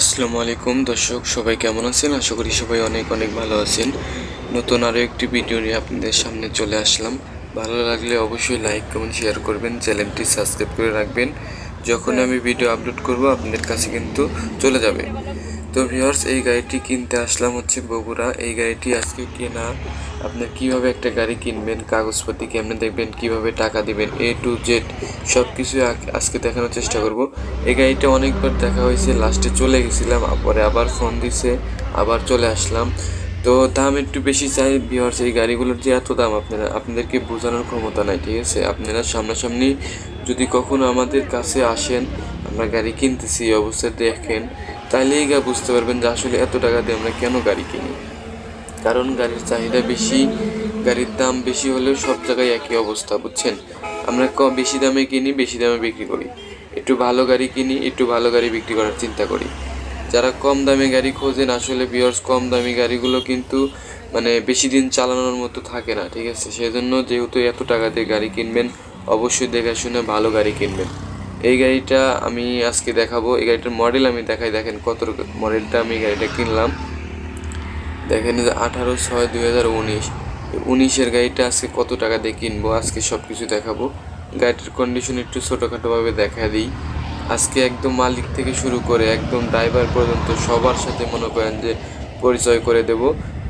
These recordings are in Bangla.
আসসালামু আলাইকুম দর্শক, সবাই কেমন আছেন? আশা করি সবাই অনেক অনেক ভালো আছেন। নতুন আরও একটি ভিডিও নিয়ে আপনাদের সামনে চলে আসলাম। ভালো লাগলে অবশ্যই লাইক কমেন্ট শেয়ার করবেন চ্যানেলটি সাবস্ক্রাইব করে রাখবেন। যখন আমি ভিডিও আপলোড করব, আপনাদের কাছে কিন্তু চলে যাবে। তো ভিউয়ার্স এই গাড়িটি কিনতে আসলাম হচ্ছে বগুড়া। এই গাড়িটি আজকে কেনা আপনার কীভাবে একটা গাড়ি কিনবেন কাগজপাতি কেমনে দেখবেন, কীভাবে টাকা দিবেন এ টু জেড সব কিছু আজকে দেখানোর চেষ্টা করব। এই গাড়িটা অনেকবার দেখা হয়েছে লাস্টে চলে গেছিলাম পরে আবার ফোন দিছে, আবার চলে আসলাম। তো দাম একটু বেশি চাই ভিউয়ার্স এই গাড়িগুলোর যে এত দাম, আপনারা আপনাদেরকে বোঝানোর ক্ষমতা নাই, ঠিক আছে? আপনারা সামনাসামনি যদি কখনো আমাদের কাছে আসেন, আমরা গাড়ি কিনতেছি, এই অবস্থায় দেখেন তাহলেই গা বুঝতে পারবেন যে আসলে এত টাকা দিয়ে আমরা কেন গাড়ি কিনি। কারণ গাড়ির চাহিদা বেশি, গাড়ির দাম বেশি হলেও সব জায়গায় একই অবস্থা, বুঝছেন? আমরা ক বেশি দামে কিনি, বেশি দামে বিক্রি করি। একটু ভালো গাড়ি কিনি, একটু ভালো গাড়ি বিক্রি করার চিন্তা করি। যারা কম দামে গাড়ি খোঁজেন, আসলে বিয়ার্স কম দামি গাড়িগুলো কিন্তু মানে বেশি দিন চালানোর মতো থাকে না, ঠিক আছে? সেজন্য যেহেতু এত টাকা দিয়ে গাড়ি কিনবেন, অবশ্যই দেখে শুনে ভালো গাড়ি কিনবেন। এই গাড়িটা আমি আজকে দেখাবো, এই গাড়িটার মডেল আমি দেখাই, দেখেন কত মডেলটা আমি গাড়িটা কিনলাম। দেখেন যে আঠারো ছয় দুই হাজার উনিশ। উনিশের গাড়িটা আজকে কত টাকা দিয়ে কিনবো? আজকে সব কিছু দেখাবো। গাড়িটার কন্ডিশন একটু ছোটোখাটোভাবে দেখা দিই। আজকে একদম মালিক থেকে শুরু করে একদম ড্রাইভার পর্যন্ত সবার সাথে মনে করেন যে পরিচয় করে দেব।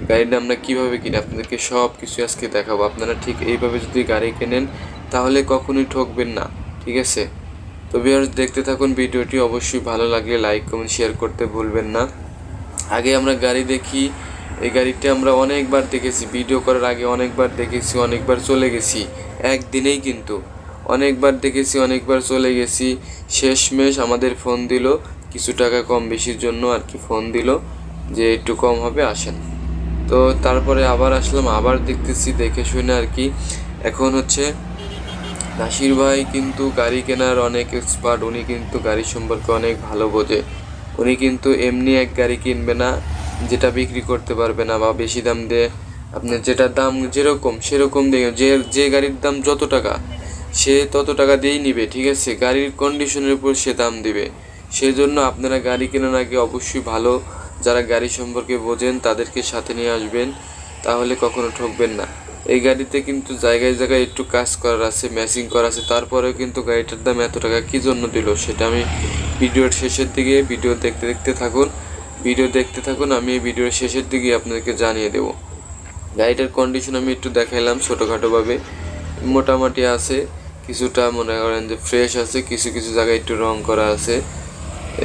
গাড়িটা আমরা কীভাবে কিনি? আপনাদেরকে সব কিছু আজকে দেখাবো। আপনারা ঠিক এইভাবে যদি গাড়ি কেনেন, তাহলে কখনোই ঠকবেন না। ঠিক আছে? তো ভিউয়ার্স দেখতে থাকুন ভিডিওটি। অবশ্যই ভালো লাগলে লাইক কমেন্ট শেয়ার করতে ভুলবেন না। আগে আমরা গাড়ি দেখি। এই গাড়িটা আমরা অনেকবার দেখেছি ভিডিও করার আগে অনেকবার দেখেছি, অনেকবার চলে গেছি, একদিনেই কিন্তু। অনেকবার দেখেছি, অনেকবার চলে গেছি, শেষমেশ আমাদের ফোন দিল, কিছু টাকা কম বেশির জন্য আর কি ফোন দিল, যে একটু কম হবে, আসেন। তো তারপরে আবার আসলাম, আবার দেখতেছি, দেখে শুনে আর কি। এখন হচ্ছে, নাসির ভাই কিন্তু গাড়ি কেনার অনেক এক্সপার্ট উনি কিন্তু গাড়ি সম্পর্কে অনেক ভালো বোঝে। উনি কিন্তু এমনি এক গাড়ি কিনবে না যেটা বিক্রি করতে পারবে না বা বেশি দাম দিয়ে আপনার যেটা দাম যেরকম সেরকম দিয়ে যে যে গাড়ির দাম যত টাকা, সে তত টাকা দিয়েই নিবে, ঠিক আছে? গাড়ির কন্ডিশনের উপর সে দাম দিবে। সেজন্য আপনারা গাড়ি কেনার আগে অবশ্যই ভালো যারা গাড়ি সম্পর্কে বোঝেন তাদেরকে সাথে নিয়ে আসবেন, তাহলে কখনো ঠকবেন না। এই গাড়িতে কিন্তু জায়গায় জায়গায় একটু কাজ করার আছে ম্যাচিং করা আছে, তারপরেও কিন্তু গাড়িটার দাম এত টাকা কী জন্য দিল, সেটা আমি ভিডিওর শেষের দিকে, ভিডিও দেখতে দেখতে থাকুন। ভিডিও দেখতে থাকুন, আমি এই ভিডিওর শেষের দিকে আপনাদেরকে জানিয়ে দেব। গাড়িটার কন্ডিশন আমি একটু দেখাইলাম ছোটোখাটোভাবে। মোটামুটি আছে, কিছুটা মনে করেন যে ফ্রেশ আছে, কিছু কিছু জায়গায় একটু রং করা আছে।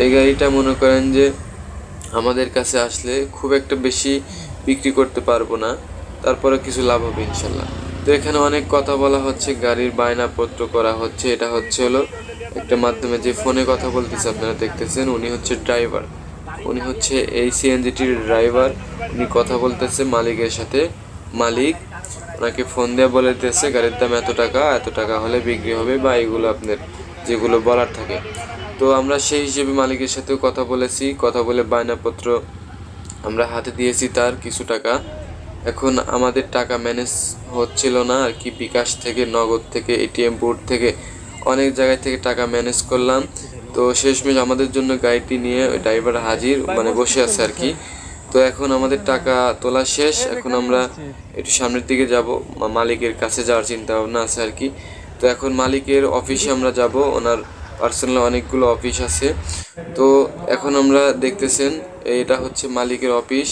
এই গাড়িটা মনে করেন যে আমাদের কাছে আসলে খুব একটা বেশি বিক্রি করতে পারব না, তারপরে কিছু লাভ হবে ইনশাল্লাহ। তো এখানে অনেক কথা বলা হচ্ছে, গাড়ির বায়নাপত্র করা হচ্ছে, এটা হচ্ছে হলো একটা মাধ্যমে যে ফোনে কথা বলতেছে আপনারা দেখতেছেন, উনি হচ্ছে ড্রাইভার উনি হচ্ছে এই সিএনজিটির ড্রাইভার উনি কথা বলতেছে মালিকের সাথে। মালিক ওনাকে ফোন দিয়ে বলে দিতেছে গাড়ির দাম এত টাকা এত টাকা হলে বিক্রি হবে বা এগুলো আপনার যেগুলো বলার থাকে। তো আমরা সেই হিসেবে মালিকের সাথেও কথা বলেছি। কথা বলে বায়নাপত্র আমরা হাতে দিয়েছি তার কিছু টাকা। এখন আমাদের টাকা ম্যানেজ হচ্ছিল না আর কি। বিকাশ থেকে, নগদ থেকে এটিএম বোর্ড থেকে, অনেক জায়গায় থেকে টাকা ম্যানেজ করলাম। তো শেষমেশ আমাদের জন্য গাড়িটি নিয়ে ওই ড্রাইভার হাজির মানে বসে আছে আর কি। তো এখন আমাদের টাকা তোলা শেষ, এখন আমরা একটু সামনের দিকে যাব মালিকের কাছে যাওয়ার চিন্তা ভাবনা আছে আর কি। তো এখন মালিকের অফিসে আমরা যাব, ওনার পার্সোনাল অনেকগুলো অফিস আছে। তো এখন আমরা দেখতেছেন, এটা হচ্ছে মালিকের অফিস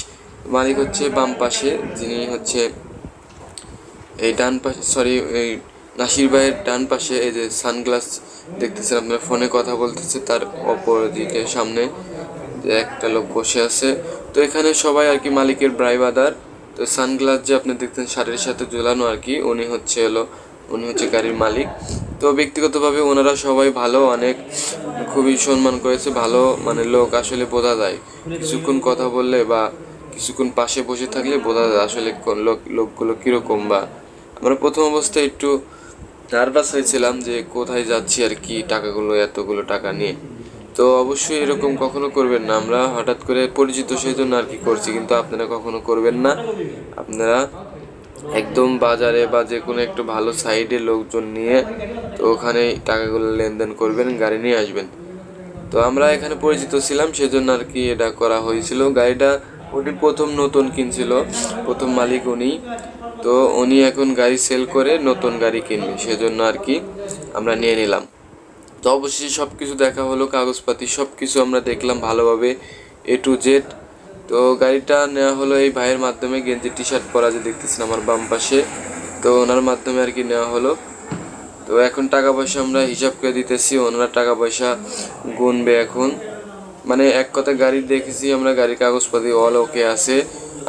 মালিক হচ্ছে বাম পাশে, যিনি হচ্ছে এই ডান পাশে সরি এই নাসির ভাইয়ের ডান পাশে এই যে সানগ্লাস দেখতেছেন, আপনার ফোনে কথা বলতেছে, তার অপর দিকে সামনে একটা লোক বসে আছে। তো এখানে সবাই আর কি মালিকের ব্রাইবাদার তো সানগ্লাস যে আপনি দেখতেন শাড়ির সাথে ঝুলানো আর কি, উনি হচ্ছে হলো উনি হচ্ছে গাড়ির মালিক। তো ব্যক্তিগতভাবে ওনারা সবাই ভালো, অনেক খুবই সম্মান করেছে, ভালো মানে লোক আসলে বোঝা যায়। কিছুক্ষণ কথা বললে বা কিছুক্ষণ পাশে বসে থাকলে বোঝা যায় আসলে লোক, লোকগুলো কীরকম বা। আমরা প্রথম অবস্থায় একটু নার্ভাস হয়েছিলাম যে কোথায় যাচ্ছি আর কি টাকাগুলো, এতগুলো টাকা নিয়ে। তো অবশ্যই এরকম কখনো করবেন না। আমরা হঠাৎ করে পরিচিত সেই জন্য আর কি করছি, কিন্তু আপনারা কখনো করবেন না। আপনারা একদম বাজারে বা যে কোনো একটু ভালো সাইডে লোকজন নিয়ে তো ওখানে টাকাগুলো লেনদেন করবেন, গাড়ি নিয়ে আসবেন। তো আমরা এখানে পরিচিত ছিলাম, সেজন্য আর কি এটা করা হয়েছিল। গাড়িটা ওটি প্রথম নতুন কিনছিল। প্রথম মালিক উনি। তো উনি এখন গাড়ি সেল করে নতুন গাড়ি কিনবে, সেজন্য আর কি আমরা নিয়ে নিলাম। তো অবশ্যই সব কিছু দেখা হলো, কাগজপাতি সব কিছু আমরা দেখলাম ভালোভাবে এ টু জেড তো গাড়িটা নেওয়া হলো এই ভাইয়ের মাধ্যমে, গেঞ্জি টি শার্ট পরা যে দেখতেছেন আমার বাম পাশে। তো ওনার মাধ্যমে আর কি নেওয়া হলো। তো এখন টাকা পয়সা আমরা হিসাব করে দিতেছি, ওনারা টাকা পয়সা গুনবে এখন। মানে এক কথা গাড়ি দেখেছি, আমরা গাড়ির কাগজপাতি অল ওকে আছে।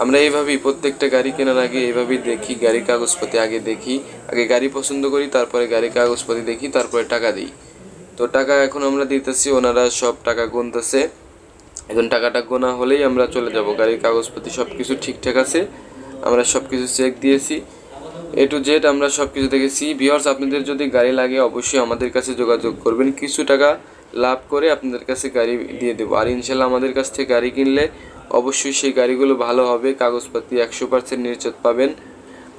আমরা এইভাবেই প্রত্যেকটা গাড়ি কেনার আগে এইভাবেই দেখি, গাড়ির কাগজপাতি আগে দেখি, আগে গাড়ি পছন্দ করি, তারপরে গাড়ির কাগজপাতি দেখি, তারপরে টাকা দিই। তো টাকা এখন আমরা দিতেছি, ওনারা সব টাকা গুনতেছে। এখন টাকাটা গোনা হলেই আমরা চলে যাব। গাড়ির কাগজপাতি সব কিছু ঠিকঠাক আছে, আমরা সব কিছু চেক দিয়েছি। এ টু জেড আমরা সব কিছু দেখেছি। ভিওর্স আপনাদের যদি গাড়ি লাগে অবশ্যই আমাদের কাছে যোগাযোগ করবেন। কিছু টাকা লাভ করে আপনাদের কাছে গাড়ি দিয়ে দেবো। আর ইনশাল্লাহ আমাদের কাছ থেকে গাড়ি কিনলে অবশ্যই সেই গাড়িগুলো ভালো হবে, কাগজপাতি একশো পার্সেন্ট নির্চত পাবেন।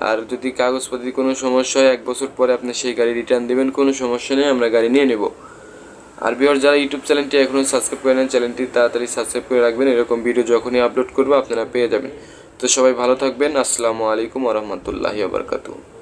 আর যদি কাগজপাতির কোনো সমস্যা হয়, এক বছর পরে আপনি সেই গাড়ি রিটার্ন দেবেন, কোনো সমস্যা নেই, আমরা গাড়ি নিয়ে নেব। আর বিহার যারা ইউটিউব চ্যানেলটি এখনও সাবস্ক্রাইব করে নেন, চ্যানেলটি তাড়াতাড়ি সাবস্ক্রাইব করে রাখবেন। এরকম ভিডিও যখনই আপলোড করব, আপনারা পেয়ে যাবেন। তো সবাই ভালো থাকবেন। আসসালামু আলাইকুম ওরহমতুল্লাহি আবরকাতু